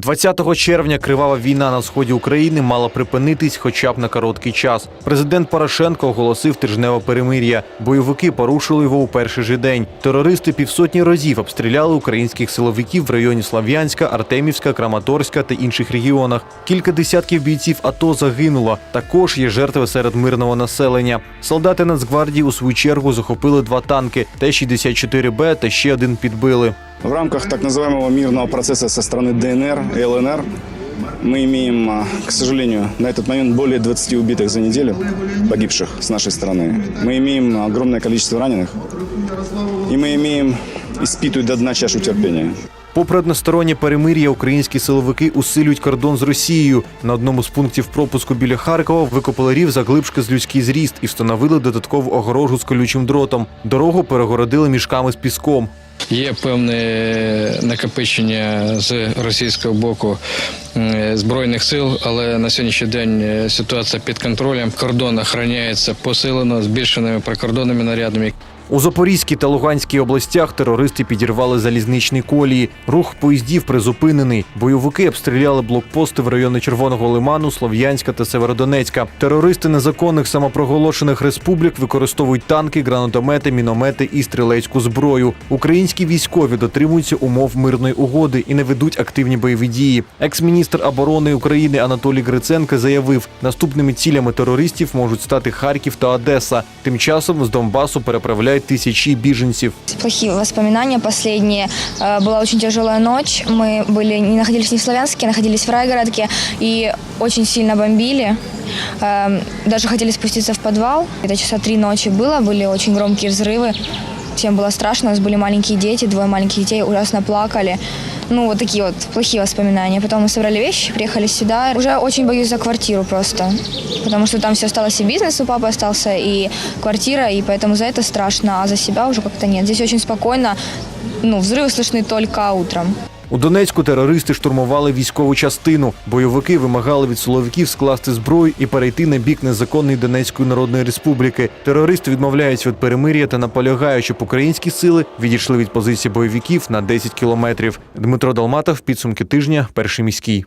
20 червня кривава війна на сході України мала припинитись хоча б на короткий час. Президент Порошенко оголосив тижневе перемир'я. Бойовики порушили його у перший же день. Терористи півсотні разів обстріляли українських силовиків в районі Слав'янська, Артемівська, Краматорська та інших регіонах. Кілька десятків бійців АТО загинуло. Також є жертви серед мирного населення. Солдати Нацгвардії у свою чергу захопили два танки Т-64Б та ще один підбили. В рамках так называемого мирного процесса со стороны ДНР и ЛНР мы имеем, а, к сожалению, на этот момент более 20 убитых за неделю, погибших с нашей стороны. Мы имеем огромное количество раненых. И мы имеем испитую до дна чашу терпения. Попри одностороннє перемир'я, українські силовики усилюють кордон з Росією. На одному з пунктів пропуску біля Харкова викопали рів заглибшки з людський зріст і встановили додаткову огорожу з колючим дротом. Дорогу перегородили мішками з піском. Є певне накопичення з російського боку збройних сил, але на сьогоднішній день е, ситуація під контролем. Кордон охороняється посилено збільшеними прикордонними нарядами. У Запорізькій та Луганській областях терористи підірвали залізничні колії. Рух поїздів призупинений. Бойовики обстріляли блокпости в районі Червоного Лиману, Слов'янська та Северодонецька. Терористи незаконних самопроголошених республік використовують танки, гранатомети, міномети і стрілецьку зброю. Українські військові дотримуються умов мирної угоди і не ведуть активні бойові дії. Екс-міністр оборони України Анатолій Гриценко заявив, наступними цілями терористів можуть стати Харків та Одеса. Тим часом з Донбасу переправляють тисячі біженців. Плохие воспоминания последние. Э, Была очень тяжелая ночь. Мы были, не находились не в Славянске, а находились в Райгородке и очень сильно бомбили. Эм, Даже хотели спуститься в подвал. Это часа три ночи было, были очень громкие взрывы. Всем было страшно, у нас были маленькие дети, двое маленьких детей ужасно плакали. Ну, вот такие вот плохие воспоминания. Потом мы собрали вещи, приехали сюда. Уже очень боюсь за квартиру просто. Потому что там все осталось, и бизнес у папы остался, и квартира, и поэтому за это страшно, а за себя уже как-то нет. Здесь очень спокойно. Ну, взрывы слышны только утром. У Донецьку терористи штурмували військову частину. Бойовики вимагали від силовиків скласти зброю і перейти на бік незаконної Донецької Народної Республіки. Терористи відмовляються від перемир'я та наполягають, щоб українські сили відійшли від позиції бойовиків на 10 кілометрів. Дмитро Далматов, підсумки тижня, перший міський.